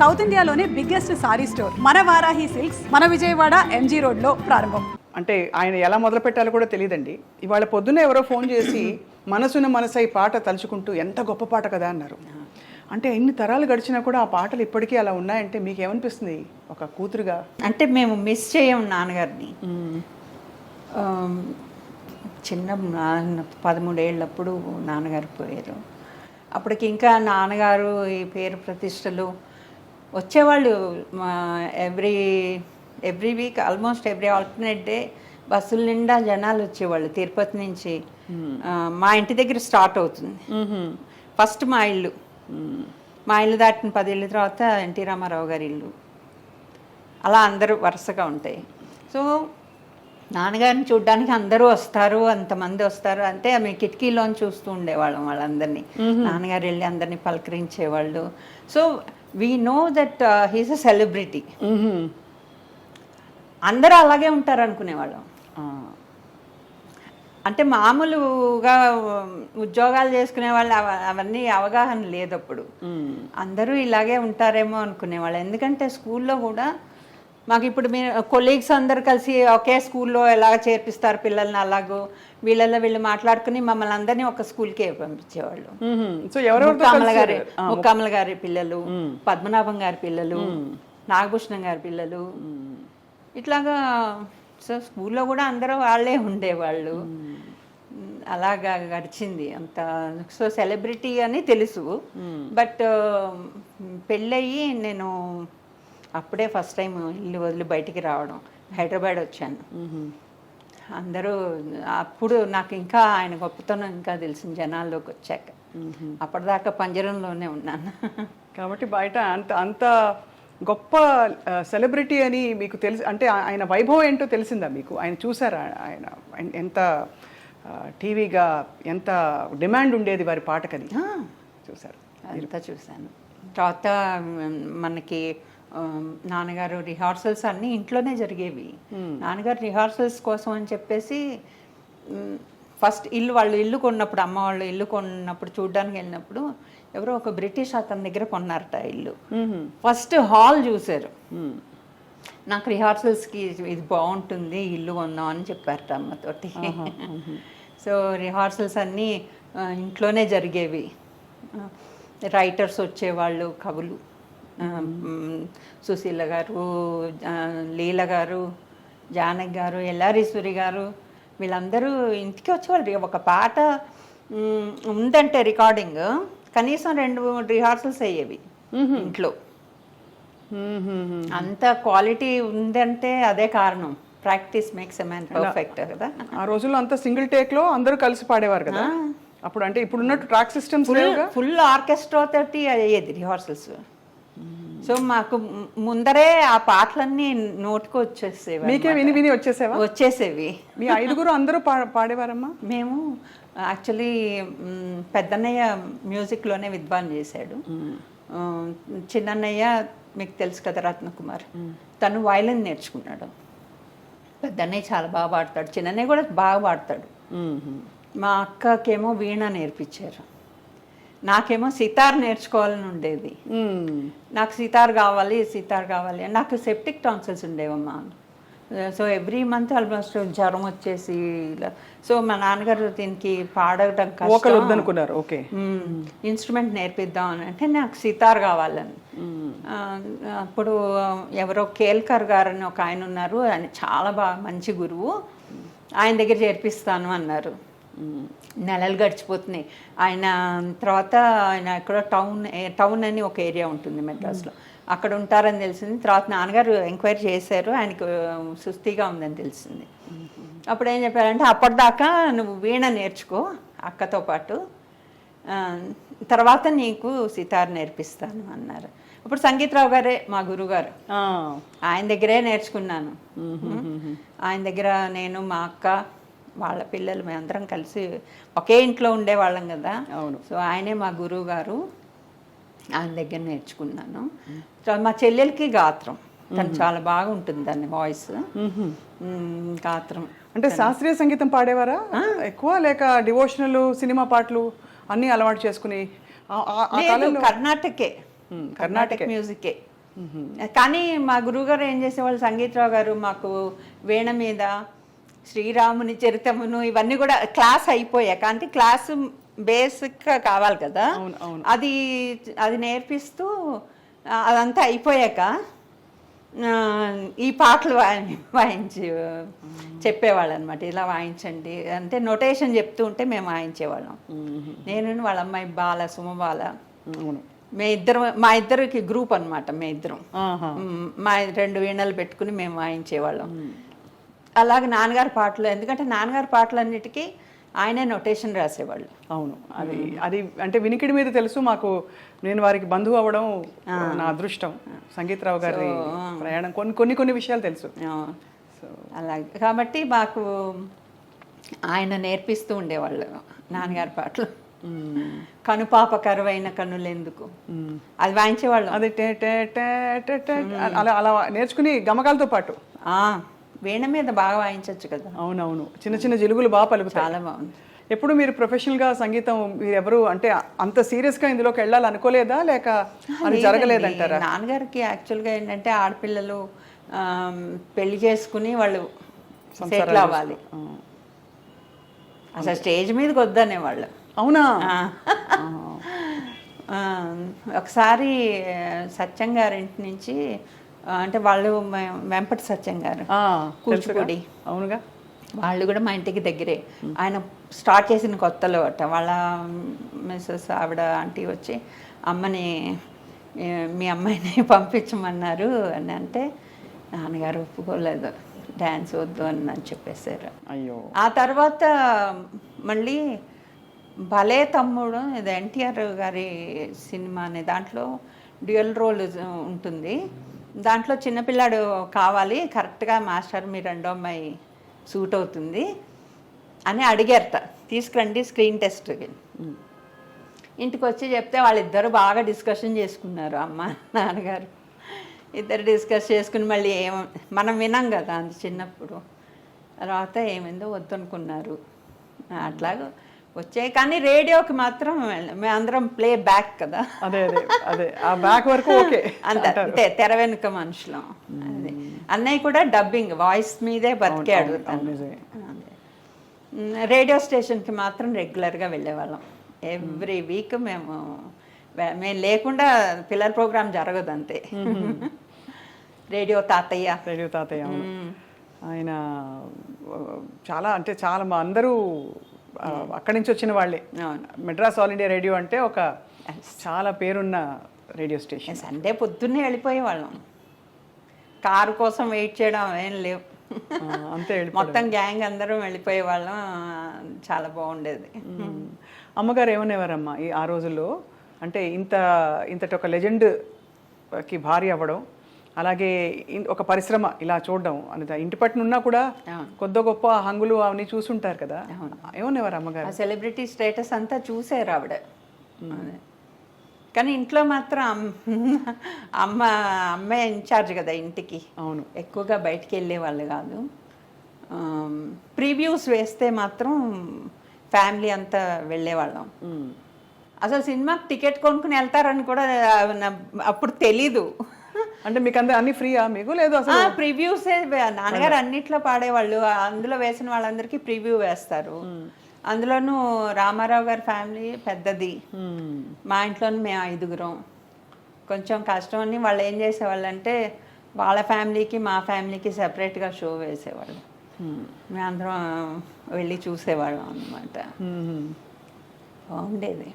South ఇండియాలోనే biggest sorry store మన Varahi silks మన విజయవాడ ఎంజీ రోడ్లో ప్రారంభం. అంటే ఆయన ఎలా మొదలు పెట్టాలో కూడా తెలియదండి. ఇవాళ పొద్దున్నే ఎవరో ఫోన్ చేసి మనసున మనసై పాట తలుచుకుంటూ ఎంత గొప్ప పాట కదా అన్నారు. అంటే ఎన్ని తరాలు గడిచినా కూడా ఆ పాటలు ఇప్పటికీ అలా ఉన్నాయంటే మీకు ఏమనిపిస్తుంది ఒక కూతురుగా. అంటే మేము మిస్ చేయం నాన్నగారిని. చిన్న నాన్న పదమూడేళ్ళప్పుడు నాన్నగారు పోయారు. అప్పటికి ఇంకా నాన్నగారు ఈ పేరు ప్రతిష్టలు వచ్చేవాళ్ళు every every week almost every alternate day బస్సుల నిండా జనాలు వచ్చేవాళ్ళు తిరుపతి నుంచి. ఆ, మా ఇంటి దగ్గర స్టార్ట్ అవుతుంది. ఫస్ట్ మా ఇల్లు. మా ఇల్లు దాటిన పదేళ్ళ తర్వాత ఎన్టీ రామారావు గారి ఇల్లు. అలా అందరూ వరుసగా ఉంటాయి. సో నాన్నగారిని చూడడానికి అందరూ వస్తారు అంతమంది వస్తారు. అంటే ఆమె కిటికీలోని చూస్తూ ఉండేవాళ్ళం వాళ్ళందరినీ. నాన్నగారు వెళ్ళి అందరినీ పలకరించేవాళ్ళు. So we know that he's a celebrity అందరూ అలాగే ఉంటారు అనుకునేవాళ్ళం. అంటే మామూలుగా ఉద్యోగాలు చేసుకునే వాళ్ళు అవ- అవన్నీ అవగాహన లేదు అప్పుడు అందరూ ఇలాగే ఉంటారేమో అనుకునేవాళ్ళు. ఎందుకంటే స్కూల్లో కూడా మాకు ఇప్పుడు మీరు కొలీగ్స్ అందరు కలిసి ఒకే స్కూల్లో ఎలా చేర్పిస్తారు పిల్లల్ని అలాగో? వీళ్ళల్లో వీళ్ళు మాట్లాడుకుని మమ్మల్ని అందరినీ ఒక స్కూల్కే పంపించేవాళ్ళు. సో ఎవరెవరితో ముక్కామల గారి ముక్కామల గారి పిల్లలు పద్మనాభం గారి పిల్లలు నాగభూషణం గారి పిల్లలు. ఇట్లాగా సో స్కూల్లో కూడా అందరూ వాళ్ళే ఉండేవాళ్ళు. అలాగా గడిచింది అంత. సో సెలబ్రిటీ అని తెలుసు. బట్ పెళ్ళయి నేను అప్పుడే ఫస్ట్ టైం ఇల్లు వదిలి బయటికి రావడం. హైదరాబాద్ వచ్చాను. అందరూ అప్పుడు నాకు ఇంకా ఆయన గొప్పతనం ఇంకా తెలిసింది జనాల్లోకి వచ్చాక. అప్పటిదాకా పంజరంలోనే ఉన్నాను. కాబట్టి బయట అంత అంత గొప్ప సెలబ్రిటీ అని మీకు తెలిసి అంటే ఆయన వైభవం ఏంటో తెలిసిందా మీకు? ఆయన చూసారా? ఆయన ఎంత టీవీగా ఎంత డిమాండ్ ఉండేది వారి పాటకని చూసారు. అంతా చూశాను. తర్వాత మనకి నాన్నగారు రిహార్సల్స్ అన్నీ ఇంట్లోనే జరిగేవి. నాన్నగారు రిహార్సల్స్ కోసం అని చెప్పేసి ఫస్ట్ ఇల్లు వాళ్ళు ఇల్లు కొన్నప్పుడు అమ్మ వాళ్ళు ఇల్లు కొన్నప్పుడు చూడడానికి వెళ్ళినప్పుడు ఎవరో ఒక బ్రిటిష్ అతని దగ్గర కొన్నారట ఇల్లు. ఫస్ట్ హాల్ చూశారు. నాకు రిహార్సల్స్కి ఇది బాగుంటుంది ఇల్లు కొందాం అని చెప్పారట అమ్మతోటి. సో రిహార్సల్స్ అన్నీ ఇంట్లోనే జరిగేవి. రైటర్స్ వచ్చేవాళ్ళు కవులు. సుశీల గారు లీల గారు జానక్ గారు ఎల్లారీశ్వరి గారు వీళ్ళందరూ ఇంటికి వచ్చేవాళ్ళు. ఒక పాట ఉందంటే రికార్డింగ్. కనీసం రెండు రిహార్సల్స్ అయ్యేవి ఇంట్లో. అంత క్వాలిటీ ఉందంటే అదే కారణం. Practice makes a man perfect కదా. ఆ రోజుల్లో అంతా సింగిల్ టేక్లో అందరూ కలిసి పాడేవారు కదా. అప్పుడు అంటే ఇప్పుడు ట్రాక్ సిస్టమ్స్ ఫుల్ ఆర్కెస్ట్రా తోటి అయ్యేది రిహార్సల్స్. సో మాకు ముందరే ఆ పాటలన్నీ నోటికి వచ్చేసేవి మీకే విని విని వచ్చేసేవా? వచ్చేసేవి. మీ ఐదుగురు అందరూ పాడేవారమ్మా? మేము యాక్చువల్లీ పెద్దన్నయ్య మ్యూజిక్లోనే విద్వాన్ చేశాడు. చిన్నన్నయ్య మీకు తెలుసు కదా రత్నకుమార్. తను వైలిన్ నేర్చుకున్నాడు. పెద్దన్నయ్య చాలా బాగా పాడతాడు. చిన్నన్నయ్య కూడా బాగా పాడతాడు. మా అక్కకేమో వీణ నేర్పించారు. నాకేమో సితార్ నేర్చుకోవాలని ఉండేది. నాకు సితార్ కావాలి సితార్ కావాలి నాకు సెప్టిక్ టాన్సిల్స్ ఉండేవమ్మా. సో ఎవ్రీ మంత్ ఆల్మోస్ట్ జ్వరం వచ్చేసి ఇలా. సో మా నాన్నగారు దీనికి పాడటం వద్దనుకున్నారు ఓకే. ఇన్స్ట్రుమెంట్ నేర్పిద్దాం అని అంటే నాకు సితార్ కావాలని. అప్పుడు ఎవరో కేల్కర్ గారు అని ఒక ఆయన ఉన్నారు. ఆయన చాలా బాగా మంచి గురువు. ఆయన దగ్గర చేర్పిస్తాను అన్నారు. నెలలు గడిచిపోతున్నాయి. ఆయన తర్వాత ఆయన ఎక్కడో టౌన్ టౌన్ అని ఒక ఏరియా ఉంటుంది మెడ్రాస్లో. అక్కడ ఉంటారని తెలిసింది. తర్వాత నాన్నగారు ఎంక్వైరీ చేశారు. ఆయనకు సుస్థిగా ఉందని తెలిసింది. అప్పుడు ఏం చెప్పారంటే అప్పటిదాకా నువ్వు వీణ నేర్చుకో అక్కతో పాటు. తర్వాత నీకు సితార్ నేర్పిస్తాను అన్నారు. అప్పుడు సంగీతరావు గారే మా గురుగారు. ఆయన దగ్గరే నేర్చుకున్నాను. ఆయన దగ్గర నేను మా అక్క వాళ్ళ పిల్లలు మేమందరం కలిసి ఒకే ఇంట్లో ఉండేవాళ్ళం కదా. అవును. సో ఆయనే మా గురువు గారు ఆయన దగ్గర నేర్చుకున్నాను. మా చెల్లెలకి గాత్రం. తను చాలా బాగుంటుంది దాని వాయిస్. గాత్రం. అంటే శాస్త్రీయ సంగీతం పాడేవారా? ఎక్కువ లేక డివోషనల్ సినిమా పాటలు అన్నీ అలవాటు చేసుకుని కర్ణాటకే. కర్ణాటక మ్యూజికే. కానీ మా గురువుగారు ఏం చేసేవాళ్ళు? సంగీతరావు గారు మాకు వీణ మీద శ్రీరాముని చరితమును ఇవన్నీ కూడా క్లాస్ అయిపోయాక అంటే క్లాస్ బేసిక్గా కావాలి కదా. అది అది నేర్పిస్తూ అదంతా అయిపోయాక ఈ పాటలు వాయి- వాయించి చెప్పేవాళ్ళు అనమాట ఇలా వాయించండి. అంటే నొటేషన్ చెప్తూ ఉంటే మేము వాయించేవాళ్ళం. నేను వాళ్ళ అమ్మాయి బాల సుమ బాల అవును. మే ఇద్దరం మా ఇద్దరికి గ్రూప్ అన్నమాట మే ఇద్దరం. మా రెండు వీణలు పెట్టుకుని మేము వాయించేవాళ్ళం. అలాగే నాన్నగారి పాటలు ఎందుకంటే నాన్నగారి పాటలన్నిటికీ ఆయనే నొటేషన్ రాసేవాళ్ళు. అవును. అది అది అంటే వినికిడి మీద తెలుసు మాకు. నేను వారికి బంధువు అవ్వడం నా అదృష్టం. సంగీతరావు గారి ప్రయాణం. కొన్ని కొన్ని కొన్ని విషయాలు తెలుసు. అలాగే. కాబట్టి మాకు ఆయన నేర్పిస్తూ ఉండేవాళ్ళు నాన్నగారి పాటలు. కనుపాప కరువైన కనులెందుకు. అది వాయించేవాళ్ళం. అది అలా అలా నేర్చుకుని గమకాలతో పాటు. ఆ, వీణ మీద బాగా వాయించవచ్చు కదా. అవునవును. చిన్న చిన్న జిలుగులు బాగా పలుకుతాయి. చాలా బాగుంది. ఎప్పుడు మీరు ప్రొఫెషనల్గా సంగీతం మీరు ఎవరు అంటే అంత సీరియస్గా ఇందులోకి వెళ్ళాలి అనుకోలేదా లేక అది జరగలేదంటారా. నాన్నగారికి యాక్చువల్గా ఏంటంటే ఆడపిల్లలు పెళ్ళి చేసుకుని వాళ్ళు సెటిల్ అవ్వాలి. అసలు స్టేజ్ మీదకి వద్దనే వాళ్ళు అవునా ఒకసారి సత్యం గారి ఇంటి నుంచి అంటే వాళ్ళు వెంపటి సత్యం గారు? కూచిపూడి. అవునుగా? వాళ్ళు కూడా మా ఇంటికి దగ్గరే. ఆయన స్టార్ట్ చేసిన కొత్తలో అట. వాళ్ళ మిస్సెస్ ఆవిడ ఆంటీ వచ్చి అమ్మని "ఏ, మీ అమ్మాయిని పంపించమన్నారు. అని అంటే నాన్నగారు ఒప్పుకోలేదు. డ్యాన్స్ వద్దు అని అని చెప్పేశారు. అయ్యో. ఆ తర్వాత మళ్ళీ భలే తమ్ముడు. ఇది ఎన్టీఆర్ గారి సినిమా అనే దాంట్లో డ్యూయల్ రోల్ ఉంటుంది. దాంట్లో చిన్నపిల్లాడు కావాలి. కరెక్ట్గా మాస్టర్ మీ రెండో అమ్మాయి సూట్ అవుతుంది అని అడిగారట. తీసుకురండి స్క్రీన్ టెస్ట్కి ఇంటికి వచ్చి చెప్తే వాళ్ళిద్దరు బాగా డిస్కషన్ చేసుకున్నారు. అమ్మ నాన్నగారు ఇద్దరు డిస్కస్ చేసుకుని మళ్ళీ ఏం మనం వినాం కదా అంత చిన్నప్పుడు. తర్వాత ఏమైందో వద్దనుకున్నారు. అట్లాగా వచ్చాయి. కానీ రేడియోకి మాత్రం వెళ్ళ- మేమందరం ప్లే బ్యాక్ కదా. అదే అదే అదే. ఆ బ్యాక్ వరకు ఓకే అంత అంతే తెర వెనుక మనుషులం. అదే. అన్నయ్య కూడా డబ్బింగ్ వాయిస్ మీదే బతికాడు అవును, తను. నిజమే. అదే. మ్, రేడియో స్టేషన్కి మాత్రం రెగ్యులర్గా వెళ్ళేవాళ్ళం. ఎవ్రీ వీక్ మేము మేము లేకుండా పిల్లల ప్రోగ్రామ్ జరగదు అంతే. రేడియో తాతయ్య. రేడియో తాతయ్య. ఆయన చాలా అంటే చాలా మా అందరూ అక్కడి నుంచి వచ్చిన వాళ్ళే. మెడ్రాస్ ఆల్ ఇండియా రేడియో అంటే ఒక చాలా పేరున్న రేడియో స్టేషన్. సండే పొద్దున్నే వెళ్ళిపోయేవాళ్ళం కారు కోసం వెయిట్ చేయడం ఏం లేవు. అంతే. మొత్తం గ్యాంగ్ అందరం వెళ్ళిపోయేవాళ్ళం చాలా బాగుండేది. మ్మ్. అమ్మగారు ఏమనేవారమ్మా ఈ ఆ రోజుల్లో? అంటే ఇంత ఇంతటి ఒక లెజెండ్కి భార్య అవ్వడం అలాగే ఒక పరిశ్రమ ఇలా చూడడం అనేది ఇంటి పట్టున ఉన్నా కూడా. కొద్ది గొప్ప హంగులు అవన్నీ చూసుంటారు కదా. ఏమనేవారు అమ్మగారు. సెలబ్రిటీ స్టేటస్ అంతా చూసారు ఆవిడ. కానీ ఇంట్లో మాత్రం అమ్- అమ్మ అమ్మే ఇన్ఛార్జ్ కదా ఇంటికి. అవును. ఎక్కువగా బయటికి వెళ్ళే వాళ్ళు కాదు. ప్రీవ్యూస్ వేస్తే మాత్రం ఫ్యామిలీ అంతా వెళ్ళేవాళ్ళం. అసలు సినిమాకి టికెట్ కొనుక్కుని వెళ్తారని కూడా అప్పుడు తెలీదు. అంటే మీకు అందరు అన్ని ఫ్రీయా మీకు? లేదు అసలు? ప్రివ్యూస్ నాన్నగారు అన్నిట్లో పాడేవాళ్ళు. అందులో వేసిన వాళ్ళందరికీ ప్రివ్యూ వేస్తారు. అందులోనూ రామారావు గారి ఫ్యామిలీ పెద్దది. మ్మ్. మా ఇంట్లోనే మేము ఐదుగురం. కొంచెం కష్టం అని వాళ్ళు ఏం చేసేవాళ్ళు అంటే వాళ్ళ ఫ్యామిలీకి మా ఫ్యామిలీకి సెపరేట్గా షో వేసేవాళ్ళు. మేమందరం వెళ్ళి చూసేవాళ్ళం అనమాట మ్మ్. బాగుండేది.